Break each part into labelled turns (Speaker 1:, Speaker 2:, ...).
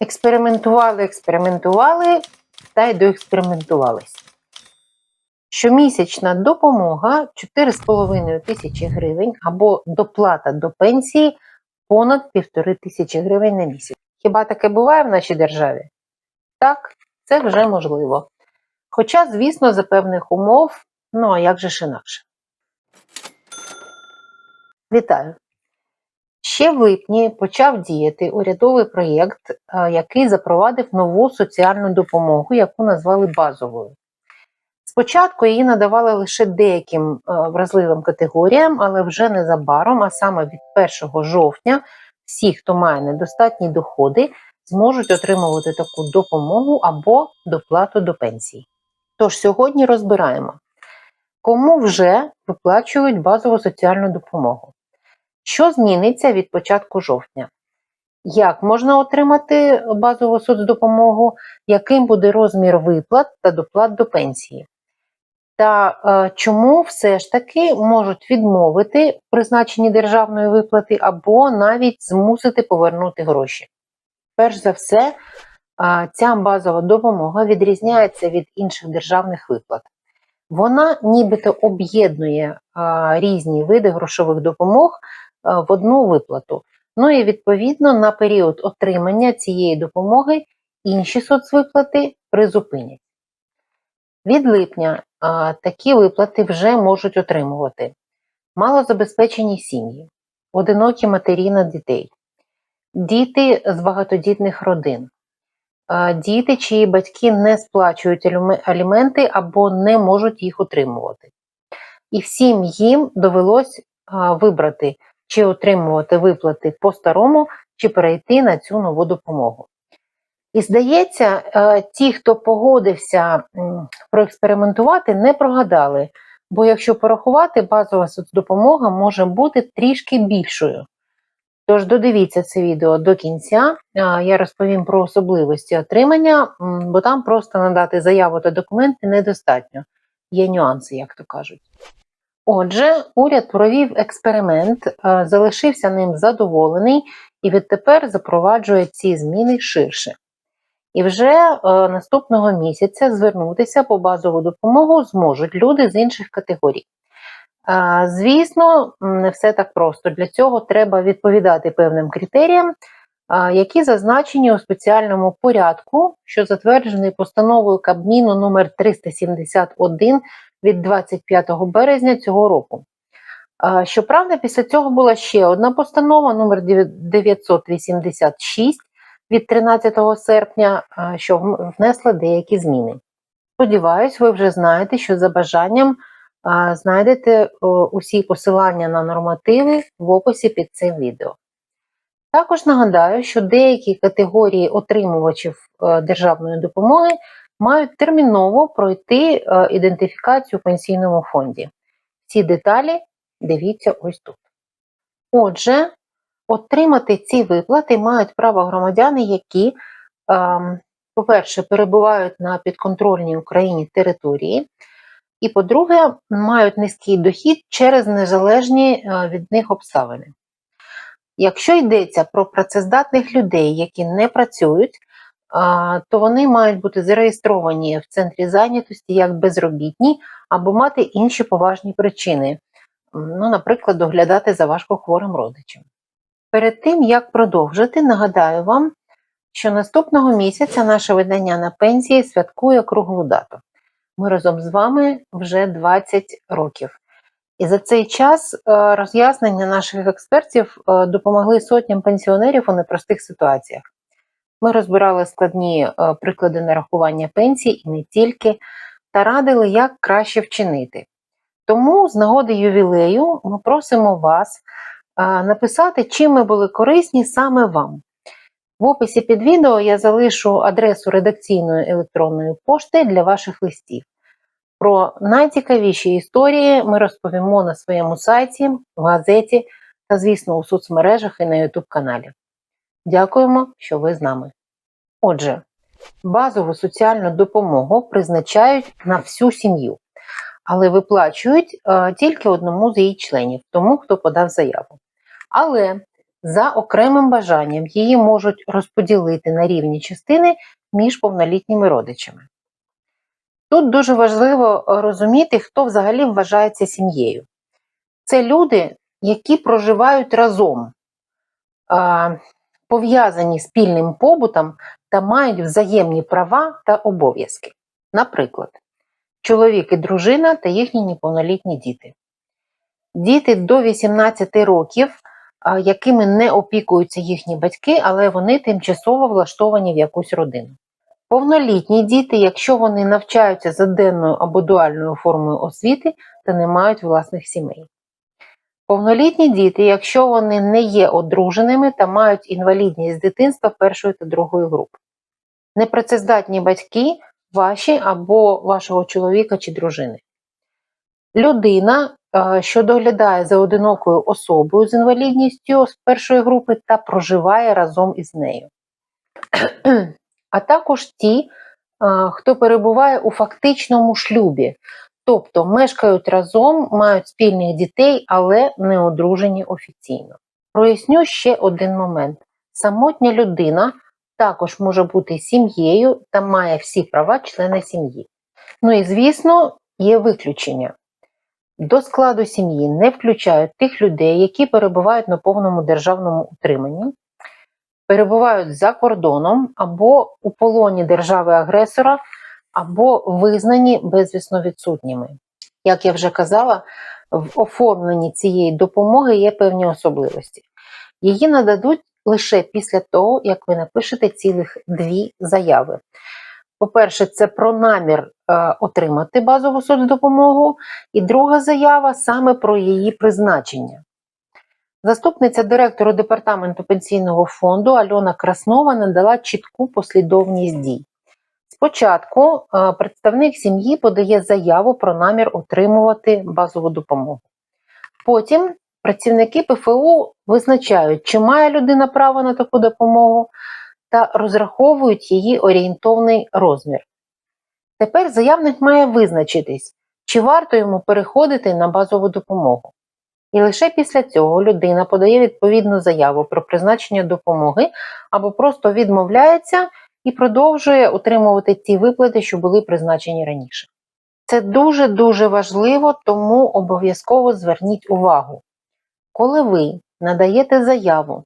Speaker 1: Експериментували, експериментували та й доекспериментувались. Щомісячна допомога 4,5 тисячі гривень або доплата до пенсії понад 1,5 тисячі гривень на місяць. Хіба таке буває в нашій державі? Так, це вже можливо. Хоча, звісно, за певних умов, ну а як же ж інакше. Вітаю! Ще в липні почав діяти урядовий проєкт, е, який запровадив нову соціальну допомогу, яку назвали базовою. Спочатку її надавали лише деяким е, вразливим категоріям, але вже незабаром, а саме від 1 жовтня, всі, хто має недостатні доходи, зможуть отримувати таку допомогу або доплату до пенсії. Тож сьогодні розбираємо, кому вже виплачують базову соціальну допомогу. Що зміниться від початку жовтня? Як можна отримати базову соцдопомогу, яким буде розмір виплат та доплат до пенсії? Та е, чому все ж таки можуть відмовити призначенні державної виплати або навіть змусити повернути гроші? Перш за все, е, ця базова допомога відрізняється від інших державних виплат. Вона нібито об'єднує е, різні види грошових допомог в одну виплату. Ну і відповідно на період отримання цієї допомоги інші соцвиплати призупинять. Від липня а, такі виплати вже можуть отримувати малозабезпечені сім'ї, одинокі матері на дітей, діти з багатодітних родин, а, діти, чиї батьки не сплачують аліменти або не можуть їх отримувати. І всім їм довелось а, вибрати, чи отримувати виплати по-старому, чи перейти на цю нову допомогу. І здається, е, ті, хто погодився проекспериментувати, не прогадали. Бо якщо порахувати, базова соцдопомога може бути трішки більшою. Тож додивіться це відео до кінця. Я розповім про особливості отримання, бо там просто надати заяву та документи недостатньо. Є нюанси, як то кажуть. Отже, уряд провів експеримент, е, залишився ним задоволений і відтепер запроваджує ці зміни ширше. І вже е, наступного місяця звернутися по базову допомогу зможуть люди з інших категорій. Е, звісно, не все так просто. Для цього треба відповідати певним критеріям, які зазначені у спеціальному порядку, що затверджений постановою Кабміну номер 371 від 25 березня цього року. Щоправда, після цього була ще одна постанова номер 986 від 13 серпня, що внесла деякі зміни. Сподіваюсь, ви вже знаєте, що за бажанням знайдете усі посилання на нормативи в описі під цим відео. Також нагадаю, що деякі категорії отримувачів е, державної допомоги мають терміново пройти е, ідентифікацію в пенсійному фонді. Ці деталі дивіться ось тут. Отже, Отримати ці виплати мають право громадяни, які, ем, по-перше, перебувають на підконтрольній Україні території, і, по-друге, мають низький дохід через незалежні е, від них обставини. Якщо йдеться про працездатних людей, які не працюють, то вони мають бути зареєстровані в центрі зайнятості як безробітні або мати інші поважні причини, ну, наприклад, доглядати за важкохворим родичем. Перед тим, як продовжити, нагадаю вам, що наступного місяця наше видання на пенсії святкує круглу дату. Ми разом з вами вже 20 років. І за цей час е, роз'яснення наших експертів е, допомогли сотням пенсіонерів у непростих ситуаціях. Ми розбирали складні е, приклади нарахування пенсій і не тільки, та радили, як краще вчинити. Тому з нагоди ювілею ми просимо вас написати, чим ми були корисні саме вам. В описі під відео я залишу адресу редакційної електронної пошти для ваших листів. Про найцікавіші історії ми розповімо на своєму сайті, в газеті та, звісно, у соцмережах і на YouTube каналі. Дякуємо, що ви з нами. Отже, базову соціальну допомогу призначають на всю сім'ю, але виплачують е, тільки одному з її членів, тому хто подав заяву. Але За окремим бажанням її можуть розподілити на рівні частини між повнолітніми родичами. Тут дуже важливо розуміти, хто взагалі вважається сім'єю. Це люди, які проживають разом, а, пов'язані спільним побутом та мають взаємні права та обов'язки. Наприклад, чоловік і дружина та їхні неповнолітні діти. Діти до 18 років, якими не опікуються їхні батьки, але вони тимчасово влаштовані в якусь родину. Повнолітні діти, якщо вони навчаються за денною або дуальною формою освіти та не мають власних сімей. Повнолітні діти, якщо вони не є одруженими та мають інвалідність з дитинства першої та другої групи. Непрацездатні батьки ваші або вашого чоловіка чи дружини. Людина, е, що доглядає за одинокою особою з інвалідністю з першої групи та проживає разом із нею. А також ті, е, хто перебуває у фактичному шлюбі, тобто мешкають разом, мають спільних дітей, але не одружені офіційно. Проясню ще один момент: самотня людина також може бути сім'єю та має всі права члена сім'ї. Ну і звісно, є виключення. До складу сім'ї не включають тих людей, які перебувають на повному державному утриманні, перебувають за кордоном або у полоні держави-агресора, або визнані безвісно відсутніми. Як я вже казала, в оформленні цієї допомоги є певні особливості. Її нададуть лише після того, як ви напишете цілих дві заяви. По-перше, це про намір е, отримати базову соцдопомогу, і друга заява саме про її призначення. Заступниця директору департаменту пенсійного фонду Альона Краснова надала чітку послідовність дій. Спочатку е, представник сім'ї подає заяву про намір отримувати базову допомогу. Потім працівники ПФУ визначають, чи має людина право на таку допомогу, та розраховують її орієнтовний розмір. Тепер заявник має визначитись, чи варто йому переходити на базову допомогу. І лише після цього людина подає відповідну заяву про призначення допомоги або просто відмовляється і продовжує отримувати ті виплати, що були призначені раніше. Це дуже-дуже важливо, тому обов'язково зверніть увагу. Коли ви надаєте заяву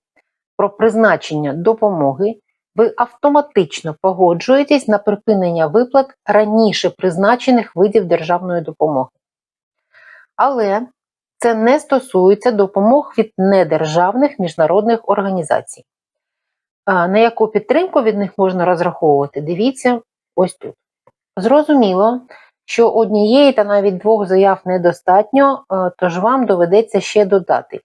Speaker 1: про призначення допомоги, ви автоматично погоджуєтесь на припинення виплат раніше призначених видів державної допомоги. Але це не стосується допомог від недержавних міжнародних організацій. На яку підтримку від них можна розраховувати, дивіться ось тут. Зрозуміло, що однієї та навіть двох заяв недостатньо, тож вам доведеться ще додати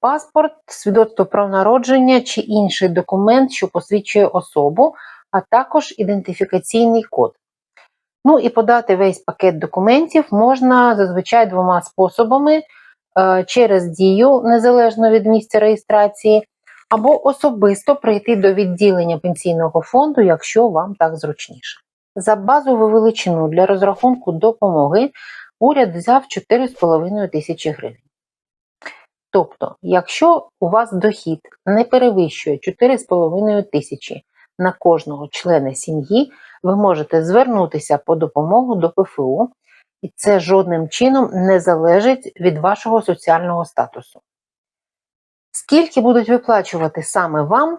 Speaker 1: паспорт, свідоцтво про народження чи інший документ, що посвідчує особу, а також ідентифікаційний код. Ну і подати весь пакет документів можна зазвичай двома способами: через дію, незалежно від місця реєстрації, або особисто прийти до відділення пенсійного фонду, якщо вам так зручніше. За базову величину для розрахунку допомоги уряд взяв 4,5 тисячі гривень. Тобто, якщо у вас дохід не перевищує 4,5 тисячі на кожного члена сім'ї, ви можете звернутися по допомогу до ПФУ, і це жодним чином не залежить від вашого соціального статусу. Скільки будуть виплачувати саме вам,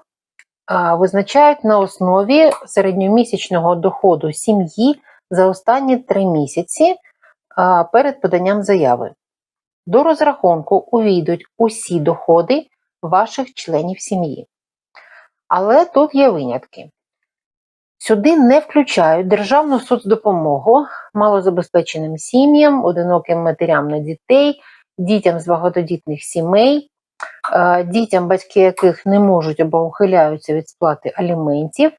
Speaker 1: визначають на основі середньомісячного доходу сім'ї за останні три місяці перед поданням заяви. До розрахунку увійдуть усі доходи ваших членів сім'ї. Але тут є винятки. Сюди не включають державну соцдопомогу малозабезпеченим сім'ям, одиноким матерям на дітей, дітям з багатодітних сімей, дітям, батьки яких не можуть або ухиляються від сплати аліментів,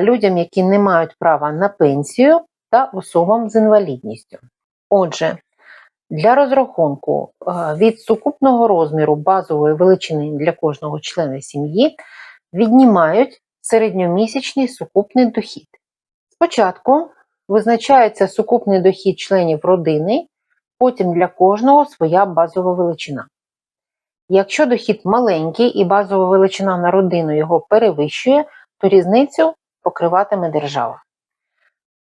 Speaker 1: людям, які не мають права на пенсію, та особам з інвалідністю. Отже, для розрахунку е, від сукупного розміру базової величини для кожного члена сім'ї віднімають середньомісячний сукупний дохід. Спочатку визначається сукупний дохід членів родини, потім для кожного своя базова величина. Якщо дохід маленький і базова величина на родину його перевищує, то різницю покриватиме держава.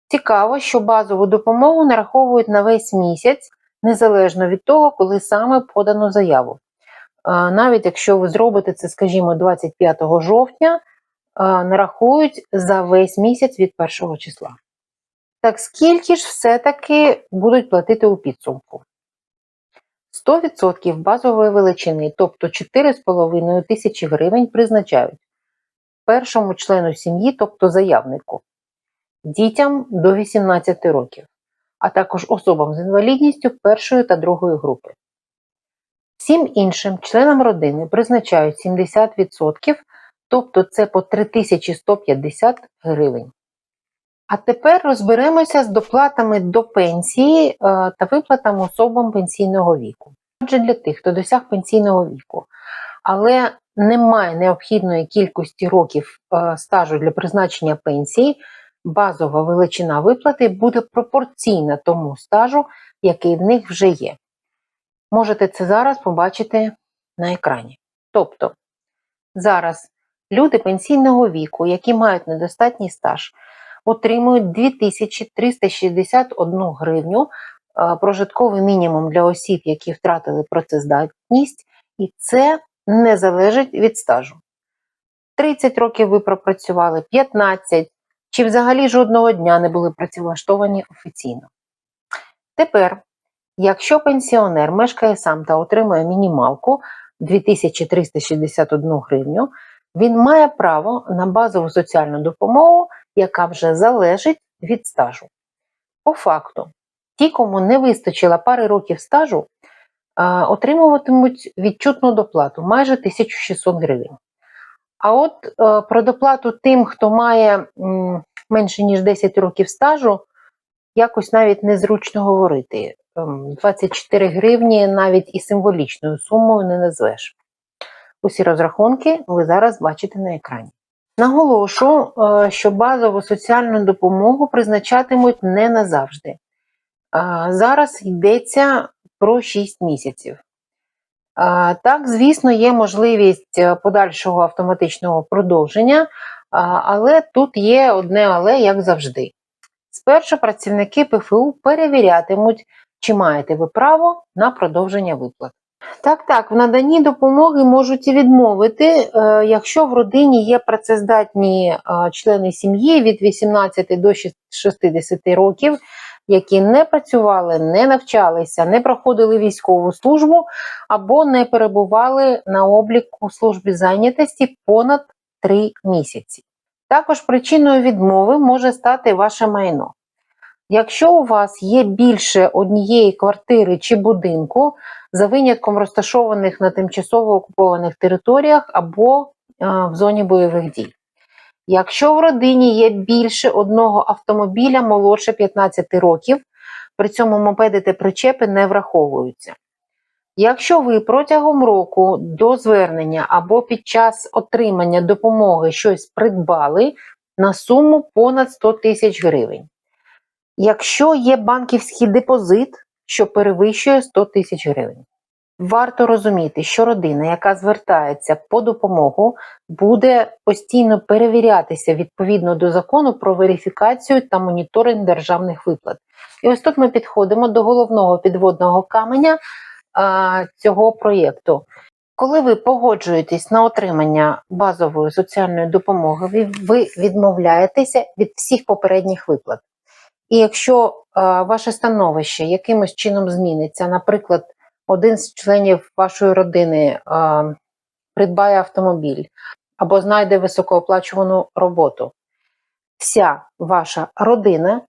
Speaker 1: Цікаво, що базову допомогу нараховують на весь місяць, незалежно від того, коли саме подано заяву. Навіть якщо ви зробите це, скажімо, 25 жовтня, нарахують за весь місяць від першого числа. Так скільки ж все-таки будуть платити у підсумку? 100% базової величини, тобто 4,5 тисячі гривень, призначають першому члену сім'ї, тобто заявнику, дітям до 18 років, а також особам з інвалідністю першої та другої групи. Всім іншим членам родини призначають 70%, тобто це по 3150 гривень. А тепер розберемося з доплатами до пенсії е, та виплатами особам пенсійного віку. Отже, для тих, хто досяг пенсійного віку, але не має необхідної кількості років е, стажу для призначення пенсії, базова величина виплати буде пропорційна тому стажу, який в них вже є. Можете це зараз побачити на екрані. Тобто, зараз люди пенсійного віку, які мають недостатній стаж, отримують 2361 гривню прожитковий мінімум для осіб, які втратили працездатність, і це не залежить від стажу. 30 років ви пропрацювали, 15 чи взагалі жодного дня не були працевлаштовані офіційно. Тепер, якщо пенсіонер мешкає сам та отримує мінімалку 2361 гривню, він має право на базову соціальну допомогу, яка вже залежить від стажу. По факту, ті, кому не вистачило пари років стажу, отримуватимуть відчутну доплату майже 1600 гривень. А от е, про доплату тим, хто має менше ніж 10 років стажу, якось навіть незручно говорити. 24 ем, гривні навіть і символічною сумою не назвеш. Усі розрахунки ви зараз бачите на екрані. Наголошу, е, що базову соціальну допомогу призначатимуть не назавжди. Зараз йдеться про 6 місяців. Так, звісно, є можливість е, подальшого автоматичного продовження, але тут є одне але, як завжди. Спершу працівники ПФУ перевірятимуть, чи маєте ви право на продовження виплат. Так, так, в наданні допомоги можуть і відмовити, е, якщо в родині є працездатні е, члени сім'ї від 18 до 60 років, які не працювали, не навчалися, не проходили військову службу або не перебували на обліку службі зайнятості понад 3 місяці. Також причиною відмови може стати ваше майно. Якщо у вас є більше однієї квартири чи будинку, за винятком розташованих на тимчасово окупованих територіях або в зоні бойових дій. Якщо в родині є більше одного автомобіля молодше 15 років, при цьому мопеди та причепи не враховуються. Якщо ви протягом року до звернення або під час отримання допомоги щось придбали на суму понад 100 тисяч гривень. Якщо є банківський депозит, що перевищує 100 тисяч гривень. Варто розуміти, що родина, яка звертається по допомогу, буде постійно перевірятися відповідно до закону про верифікацію та моніторинг державних виплат. І ось тут ми підходимо до головного підводного каменя а, цього проєкту. Коли ви погоджуєтесь на отримання базової соціальної допомоги, ви відмовляєтеся від всіх попередніх виплат. І якщо ваше становище якимось чином зміниться, наприклад, один з членів вашої родини придбає автомобіль або знайде високооплачувану роботу, вся ваша родина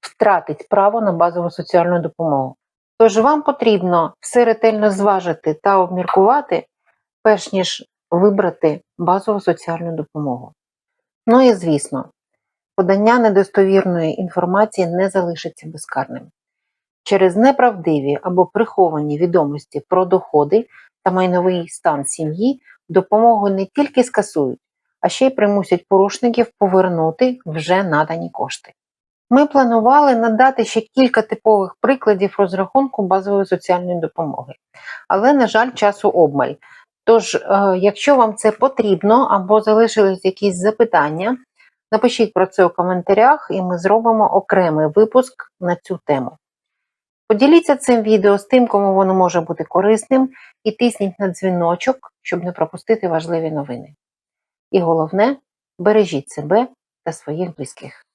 Speaker 1: втратить право на базову соціальну допомогу. Тож вам потрібно все ретельно зважити та обміркувати, перш ніж вибрати базову соціальну допомогу. Ну і звісно, подання недостовірної інформації не залишиться безкарним. Через неправдиві або приховані відомості про доходи та майновий стан сім'ї допомогу не тільки скасують, а ще й примусять порушників повернути вже надані кошти. ми планували надати ще кілька типових прикладів розрахунку базової соціальної допомоги. Але, на жаль, часу обмаль. Тож, е, якщо вам це потрібно або залишились якісь запитання, напишіть про це у коментарях, і ми зробимо окремий випуск на цю тему. Поділіться цим відео з тим, кому воно може бути корисним, і тисніть на дзвіночок, щоб не пропустити важливі новини. І головне, бережіть себе та своїх близьких.